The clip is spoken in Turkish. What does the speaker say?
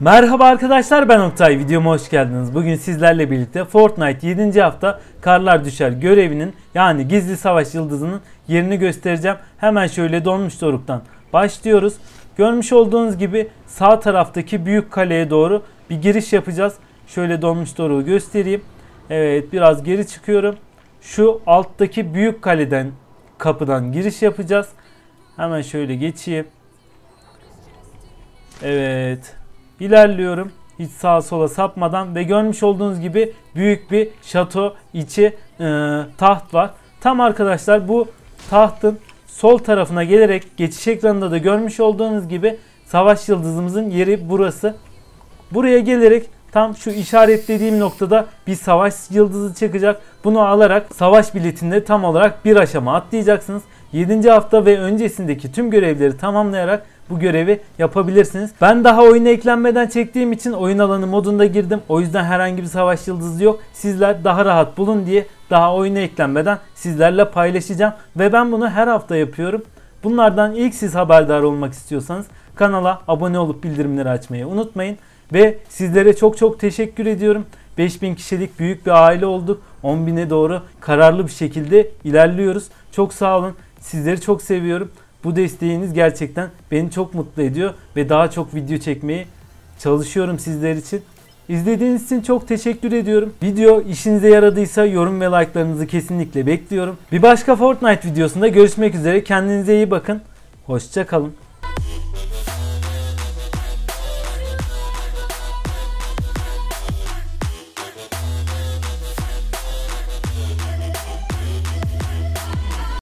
Merhaba arkadaşlar ben Oktay videoma hoş geldiniz. Bugün sizlerle birlikte Fortnite 7. hafta Karlar Düşer görevinin yani gizli savaş yıldızının yerini göstereceğim. Hemen şöyle donmuş doruktan başlıyoruz. Görmüş olduğunuz gibi sağ taraftaki büyük kaleye doğru bir giriş yapacağız. Şöyle donmuş doruğu göstereyim. Evet biraz geri çıkıyorum. Şu alttaki büyük kaleden kapıdan giriş yapacağız. Hemen şöyle geçeyim. Evet. İlerliyorum. Hiç sağa sola sapmadan ve görmüş olduğunuz gibi büyük bir şato içi e, taht var. Tam arkadaşlar bu tahtın sol tarafına gelerek geçiş ekranında da görmüş olduğunuz gibi savaş yıldızımızın yeri burası. Buraya gelerek tam şu işaretlediğim noktada bir savaş yıldızı çıkacak. Bunu alarak savaş biletinde tam olarak bir aşama atlayacaksınız. 7. hafta ve öncesindeki tüm görevleri tamamlayarak bu görevi yapabilirsiniz. Ben daha oyuna eklenmeden çektiğim için oyun alanı modunda girdim. O yüzden herhangi bir savaş yıldızı yok. Sizler daha rahat bulun diye daha oyuna eklenmeden sizlerle paylaşacağım. Ve ben bunu her hafta yapıyorum. Bunlardan ilk siz haberdar olmak istiyorsanız kanala abone olup bildirimleri açmayı unutmayın. Ve sizlere çok çok teşekkür ediyorum. 5000 kişilik büyük bir aile olduk. 10.000'e doğru kararlı bir şekilde ilerliyoruz. Çok sağ olun. Sizleri çok seviyorum. Bu desteğiniz gerçekten beni çok mutlu ediyor ve daha çok video çekmeyi çalışıyorum sizler için. İzlediğiniz için çok teşekkür ediyorum. Video işinize yaradıysa yorum ve like'larınızı kesinlikle bekliyorum. Bir başka Fortnite videosunda görüşmek üzere. Kendinize iyi bakın. Hoşçakalın.